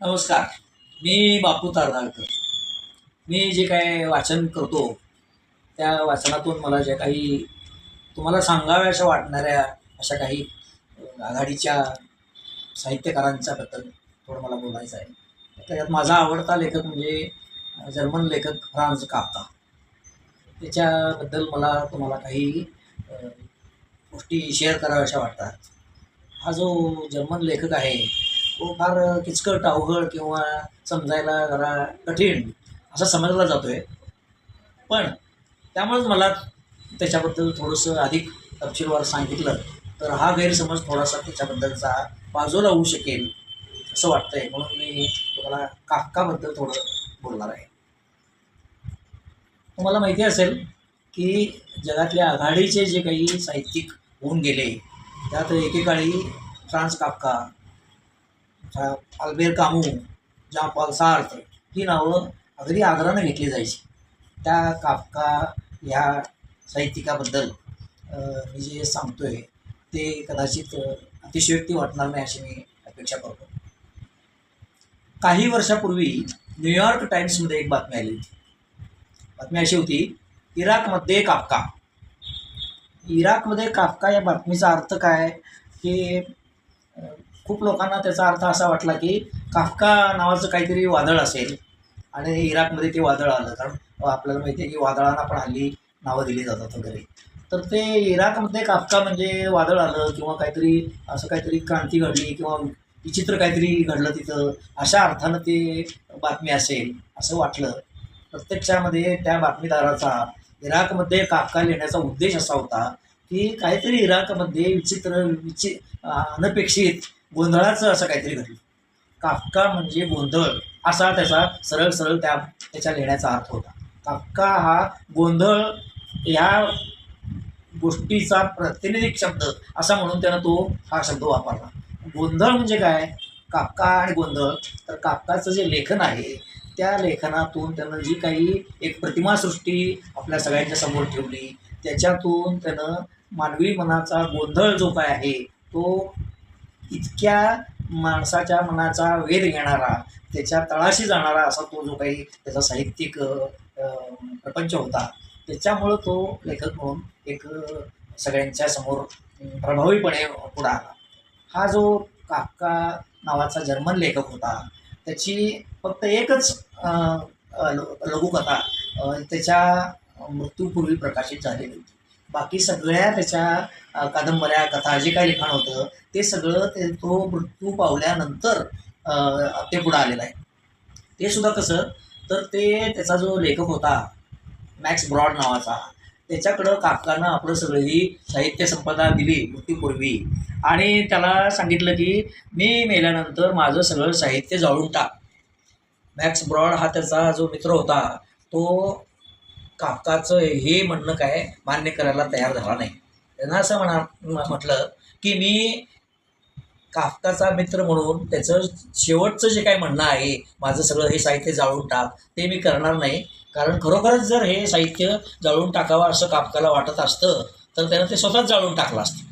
नमस्कार. मी बापू तारदाळकर. मी जे काय वाचन करतो त्या वाचनातून मला ज्या काही तुम्हाला सांगाव्याशा वाटणाऱ्या अशा काही आघाडीच्या साहित्यकारांच्या बद्दल थोडं मला बोलायचं आहे. त्याच्यात माझा आवडता लेखक म्हणजे जर्मन लेखक फ्रान्स काफ्का त्याच्याबद्दल मला तुम्हाला काही गोष्टी शेअर कराव्याशा वाटतात. हा जो जर्मन लेखक आहे तो फार किचकट अवघड किंवा समजायला जरा कठीण असा समजला जातो आहे पण त्यामुळेच मला त्याच्याबद्दल थोडंसं अधिक तपशीलवार सांगितलं तर हा गैरसमज थोडासा त्याच्याबद्दलचा बाजूला होऊ शकेल असं वाटतंय. म्हणून मी तुम्हाला काकाबद्दल थोडं बोलणार आहे. तुम्हाला माहिती असेल की जगातल्या आघाडीचे जे काही साहित्यिक होऊन गेले त्यात एकेकाळी फ्रान्स काका अल्बेर कामू जॉन पॉल सार्थ ही नावं अगदी आदरानं घेतली जायची. त्या काफका ह्या साहित्यिकाबद्दल मी जे सांगतो आहे ते कदाचित अतिशयोक्ती वाटणार नाही अशी मी अपेक्षा करतो. काही वर्षापूर्वी न्यूयॉर्क टाइम्समध्ये एक बातमी आली होती. बातमी अशी होती इराकमध्ये काफका इराकमध्ये काफका या बातमीचा अर्थ काय की खूप लोकांना त्याचा अर्थ असा वाटला की काफका नावाचं काहीतरी वादळ असेल. आणि इराकमध्ये ते वादळ आलं. कारण आपल्याला माहिती आहे की वादळांना पण हल्ली नावं दिली जातात वगैरे. तर ते इराकमध्ये काफका म्हणजे वादळ आलं किंवा काहीतरी असं काहीतरी क्रांती घडली किंवा विचित्र काहीतरी घडलं तिथं अशा अर्थानं ते बातमी असेल असं वाटलं. प्रत्यक्षामध्ये त्या बातमीदाराचा इराकमध्ये काफका लिहिण्याचा उद्देश असा होता की काहीतरी इराकमध्ये विचित्र विचि अनपेक्षित गोंधळाचं असं काहीतरी घडलं. काफका म्हणजे गोंधळ असा त्याचा सरळ सरळ त्या त्याच्या लिहिण्याचा अर्थ होता. काफका हा गोंधळ ह्या गोष्टीचा प्रातिनिधिक शब्द असा म्हणून त्यानं तो हा शब्द वापरला. गोंधळ म्हणजे काय? कापका आणि गोंधळ. तर कापकाचं जे लेखन आहे त्या लेखनातून त्यानं जी काही एक प्रतिमासृष्टी आपल्या सगळ्यांच्या समोर ठेवली त्याच्यातून त्यानं मानवी मनाचा गोंधळ जो काय आहे तो इतक्या माणसाच्या मनाचा वेध घेणारा त्याच्या तळाशी जाणारा असा तो जो काही त्याचा साहित्यिक प्रपंच होता त्याच्यामुळं तो लेखक म्हणून एक सगळ्यांच्या समोर प्रभावीपणे पुढं आला. हा जो काका नावाचा जर्मन लेखक होता त्याची फक्त एकच लघुकथा त्याच्या मृत्यूपूर्वी प्रकाशित झालेली होती. बाकी सगळ्या त्याच्या कादंबऱ्या कथा जे काही लिखाण होतं ते सगळं ते तो मृत्यू पावल्यानंतर ते पुढं आलेलं आहे. ते सुद्धा कसं तर ते त्याचा जो लेखक होता मॅक्स ब्रॉड नावाचा त्याच्याकडं काकानं आपलं सगळी साहित्य संपदा दिली मृत्यूपूर्वी आणि त्याला सांगितलं की मी मेल्यानंतर माझं सगळं साहित्य जाळून टाक. मॅक्स ब्रॉड हा त्याचा जो मित्र होता तो काकाचं हे म्हणणं काय मान्य करायला तयार झाला नाही. त्यांना असं म्हणा म्हटलं की मी काफकाचा मित्र म्हणून त्याचं शेवटचं जे काय म्हणणं आहे माझं सगळं हे साहित्य जाळून टाक ते मी करणार नाही. कारण खरोखरच जर हे साहित्य जाळून टाकावं असं कापकाला वाटत असतं तर त्यानं ते स्वतःच जाळून टाकलं असतं.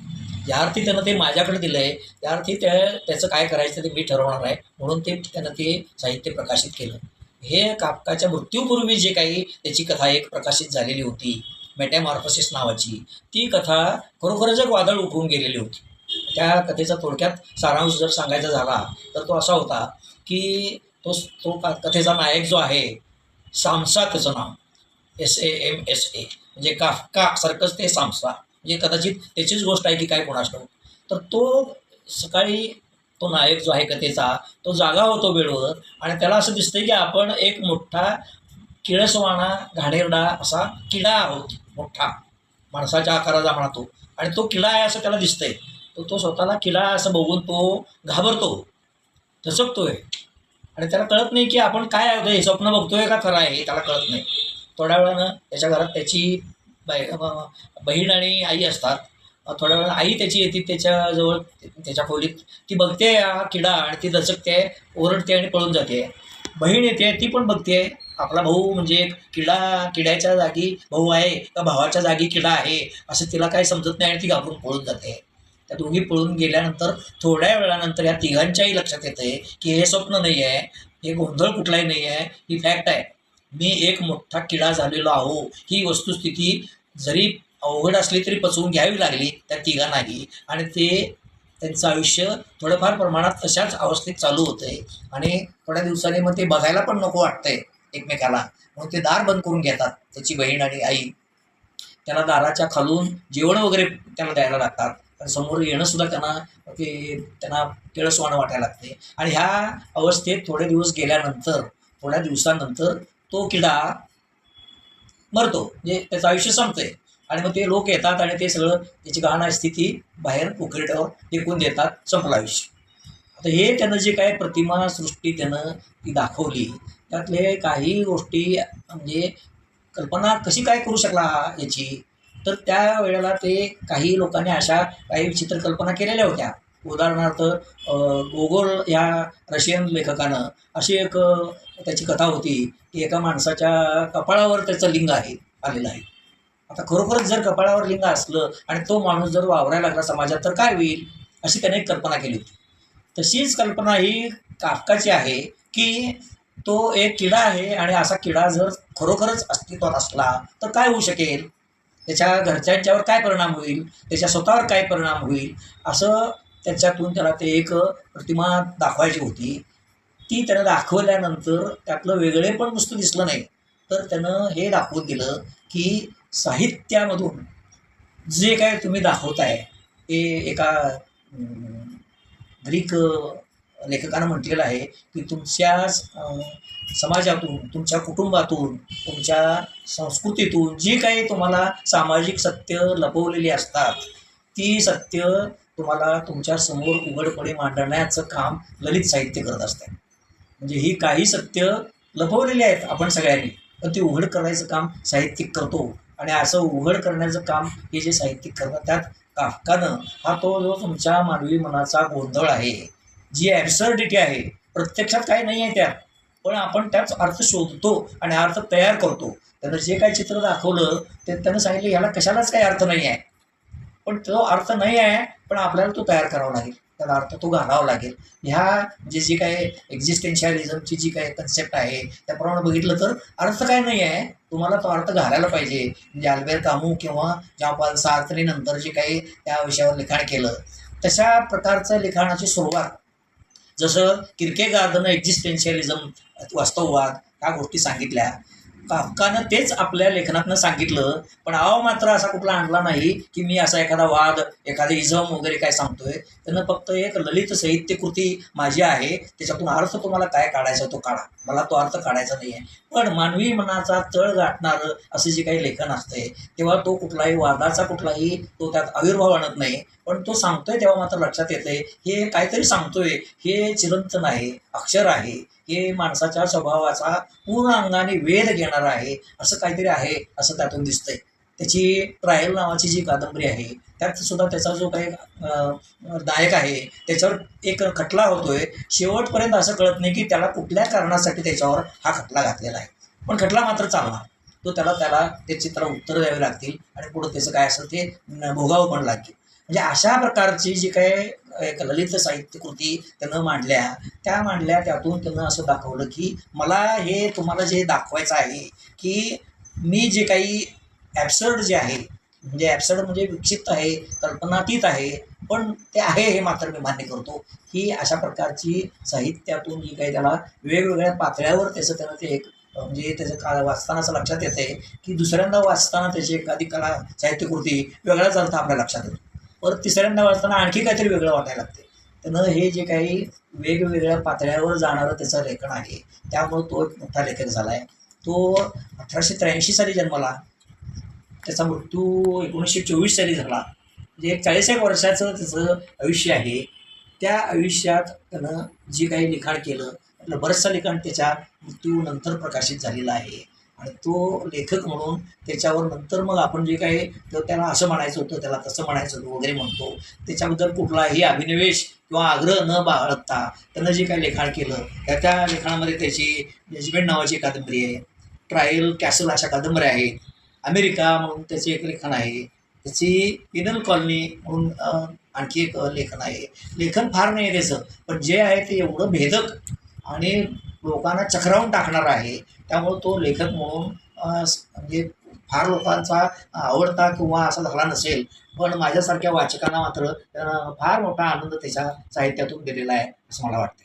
ज्या अर्थी त्यानं ते माझ्याकडे दिलं आहे त्या अर्थी त्या त्याचं काय करायचं ते मी ठरवणार आहे म्हणून ते त्यानं ते साहित्य प्रकाशित केलं. हे काफकाच्या मृत्यूपूर्वी जे काही त्याची कथा एक प्रकाशित झालेली होती मेटॅमॉर्फोसिस नावाची ती कथा खरोखरच एक वादळ उठवून गेलेली होती. त्या कथेचा थोडक्यात सारांश जर सांगायचा झाला तर तो असा होता की तो तो का- कथेचा नायक जो आहे सामसा त्याचं नाव S A M S A म्हणजे काफका सारखंच ते सामसा म्हणजे कदाचित त्याचीच गोष्ट आहे की काय कोणास तर तो सकाळी तो नायक जो आहे कथेचा तो जागा होतो वेळेवर आणि त्याला असं दिसतंय की आपण एक मोठा किळसवाणा घाणेरडा असा किडा आहोत मोठा. माणसाच्या आकाराचा म्हणा तो. आणि तो किडा आहे असं त्याला दिसतंय. तो तो स्वतःला किडा असं बघून तो घाबरतो. धसकतोय आणि त्याला कळत नाही की आपण काय आहे हे स्वप्न बघतोय का खरं आहे हे त्याला कळत नाही. थोड्या वेळानं त्याच्या घरात त्याची बहीण आणि आई असतात. थोड्या वेळा आई त्याची येते त्याच्याजवळ त्याच्या खोलीत. ती बघते हा किडा आणि ती दचकते ओरडते आणि पळून जाते. बहीण येते ती पण बघते. आपला भाऊ म्हणजे किडा किड्याच्या जागी भाऊ आहे का भावाच्या जागी किडा आहे असं तिला काही समजत नाही आणि ती घाबरून पळून जाते. त्या दोघी पळून गेल्यानंतर थोड्या वेळानंतर या तिघांच्याही लक्षात येतं की हे स्वप्न नाही आहे हे गोंधळ कुठलाही नाही आहे ही फॅक्ट आहे. मी एक मोठा किडा झालेलो आहो. ही वस्तुस्थिती जरी अवघड असली तरी पचवून घ्यावी लागली त्या तिघांनाही. आणि ते त्यांचं आयुष्य थोडंफार प्रमाणात तशाच अवस्थेत चालू होतंय. आणि थोड्या दिवसांनी मग ते बघायला पण नको वाटतंय एकमेकाला. मग ते दार बंद करून घेतात त्याची बहीण आणि आई. त्याला दाराच्या खालून जेवण वगैरे त्याला द्यायला लागतात. आणि समोर येणं सुद्धा त्यांना ते त्यांना केळसवाणं वाटायला लागते. आणि ह्या अवस्थेत थोडे दिवस गेल्यानंतर थोड्या दिवसानंतर तो किडा मरतो. म्हणजे त्याचं आयुष्य संपतंय. आणि मग ते लोक येतात आणि ते सगळं त्याची गहाण स्थिती बाहेर उकरीटावर टेकून देतात संपलं आयुष्य. आता हे त्यानं जे काय प्रतिमा सृष्टी त्यानं ती दाखवली त्यातले काही गोष्टी म्हणजे कल्पना कशी काय करू शकला याची? तर त्या वेळेला ते काही लोकांनी अशा काही विचित्र कल्पना केलेल्या होत्या. उदाहरणार्थ गोगोल या रशियन लेखकानं अशी एक त्याची कथा होती की एका माणसाच्या कपाळावर त्याचं लिंग आहे आलेलं आहे. आता खरोखरच जर कपाळावर लिंग असलं आणि तो माणूस जर वावरायला लागला समाजात तर काय होईल? अशी त्याने एक कल्पना केली होती. तशीच कल्पना ही काकाची आहे की तो एक किडा आहे आणि असा किडा जर खरोखरच अस्तित्वात असला तर काय होऊ शकेल? त्याच्या घरच्यांच्यावर काय परिणाम होईल? त्याच्या स्वतःवर काय परिणाम होईल? असं त्याच्यातून त्याला ते एक प्रतिमा दाखवायची होती. ती त्यानं दाखवल्यानंतर त्यातलं वेगळे पण नुसतं दिसलं नाही. तर त्यानं हे दाखवून दिलं की साहित्यामधून जे काय तुम्ही दाखवताय ते एका ग्रीक लेखकानं म्हटलेलं आहे की तुमच्या समाजातून तुमच्या कुटुंबातून तुमच्या संस्कृतीतून जी काही तुम्हाला सामाजिक सत्य लपवलेली असतात ती सत्य तुम्हाला तुमच्यासमोर उघडपणे मांडण्याचं काम ललित साहित्य करत असते म्हणजे ही काही सत्य लपवलेली आहेत आपण सगळ्यांनी पण ती उघड करायचं काम साहित्यिक करतो. आणि असं उघड करण्याचं काम हे जे साहित्यिक करतात त्यात काफकानं हा तो जो तुमच्या मानवी मनाचा गोंधळ आहे जी ॲब्सर्डिटी आहे प्रत्यक्षात काही नाही आहे त्यात. पण आपण त्याच अर्थ शोधतो आणि अर्थ तयार करतो. त्यानं जे काही चित्र दाखवलं ते त्यानं सांगितलं ह्याला कशालाच काही अर्थ नाही आहे. पण तो अर्थ नाही आहे पण आपल्याला तो तयार करावा लागेल. त्याला अर्थ तो घालावा लागेल. ह्या जे जी काय एक्झिस्टेन्शियलिझमची जी काय कन्सेप्ट आहे त्याप्रमाणे बघितलं तर अर्थ काय नाही आहे तुम्हाला तो अर्थ घालायला पाहिजे. म्हणजे अल्बेर कामू किंवा जॉपाल सार्थरीनंतर जे काही त्या विषयावर लिखाण केलं तशा प्रकारचं लिखाणाची सुरुवात जसं किरकेगार्दनं एक्झिस्टेन्शियलिझम वास्तववाद ह्या गोष्टी सांगितल्या. काकानं तेच आपल्या लेखनातनं सांगितलं पण आव मात्र असा कुठला आणला नाही की मी असा एखादा वाद एखादा इझम वगैरे काय सांगतोय. त्यानं फक्त एक ललित साहित्य कृती माझी आहे त्याच्यातून अर्थ तुम्हाला काय काढायचा तो काढा. मला तो अर्थ काढायचा नाही आहे पण मानवी मनाचा तळ गाठणारं असं जे काही लेखन असतंय तेव्हा तो कुठलाही वादाचा कुठलाही तो त्यात आविर्भाव आणत नाही. पण तो सांगतोय तेव्हा मात्र लक्षात येतंय हे काहीतरी सांगतोय हे चिरंतन आहे अक्षर आहे. हे माणसाच्या स्वभावाचा पूर्ण अंगाने वेध घेणार आहे. असं काहीतरी आहे असं त्यातून दिसतंय. त्याची ट्रायल नावाची जी कादंबरी आहे त्यात सुद्धा त्याचा जो काही नायक आहे त्याच्यावर एक खटला होतोय. शेवटपर्यंत असं कळत नाही की त्याला कुठल्या कारणासाठी त्याच्यावर हा खटला घातलेला आहे. पण खटला मात्र चालणार. तो त्याला त्याला ते चित्र उत्तर द्यावी लागतील आणि पुढं त्याचं काय असेल ते भोगावं पण लागेल. म्हणजे अशा प्रकारची जी काही एक ललित साहित्य कृती त्यानं मांडल्या त्या मांडल्या त्यातून त्यानं असं दाखवलं की मला हे तुम्हाला जे दाखवायचं आहे की मी जे काही ॲब्सर्ड जे आहे म्हणजे ॲब्सर्ड म्हणजे विक्षिप्त आहे कल्पनातीत आहे पण ते आहे हे मात्र मी मान्य करतो. ही अशा प्रकारची साहित्यातून जी काही त्याला वेगवेगळ्या पातळ्यावर त्याचं त्यानं ते एक म्हणजे त्याचं का वाचताना असं लक्षात येतं आहे की दुसऱ्यांदा वाचताना त्याची एखादी कला साहित्यकृती वेगळाच अर्थ आपल्या लक्षात येतो. परत तिसऱ्यांदा वाचताना आणखी काहीतरी वेगळं वाटायला लागते त्यानं हे जे काही वेगवेगळ्या पातळ्यावर जाणारं त्याचं लेखन आहे त्यामुळं तो एक मोठा लेखक झाला आहे तो अठराशे त्र्याऐंशी साली जन्मला. त्याचा मृत्यू एकोणीसशे चोवीस साली झाला. म्हणजे एक चाळीस एक वर्षाचं त्याचं आयुष्य आहे. त्या आयुष्यात त्यानं जे काही लिखाण केलं बरंचसं लिखाण त्याच्या मृत्यूनंतर प्रकाशित झालेलं आहे. आणि तो लेखक म्हणून त्याच्यावर नंतर मग आपण जे काही तर त्याला असं म्हणायचं होतं त्याला तसं म्हणायचं होतं वगैरे म्हणतो. त्याच्याबद्दल कुठलाही अभिनिवेश किंवा आग्रह न बाळगता त्यानं जे काही लिखाण केलं त्या त्या लिखाणामध्ये त्याची जजमेंट नावाची कादंबरी आहे. ट्रायल कॅसल अशा कादंबऱ्या आहेत. अमेरिका म्हणून त्याचे एक लेखन आहे. त्याची पिनल कॉलनी म्हणून आणखी एक लेखन आहे. लेखन फार नाही आहे त्याचं पण जे आहे ते एवढं भेदक आणि लोकांना चक्रावून टाकणार आहे. त्यामुळे तो लेखक म्हणून म्हणजे फार लोकांचा आवडता किंवा असा झाला नसेल पण माझ्यासारख्या वाचकांना मात्र फार मोठा आनंद त्याच्या साहित्यातून दिलेला आहे असं मला वाटतं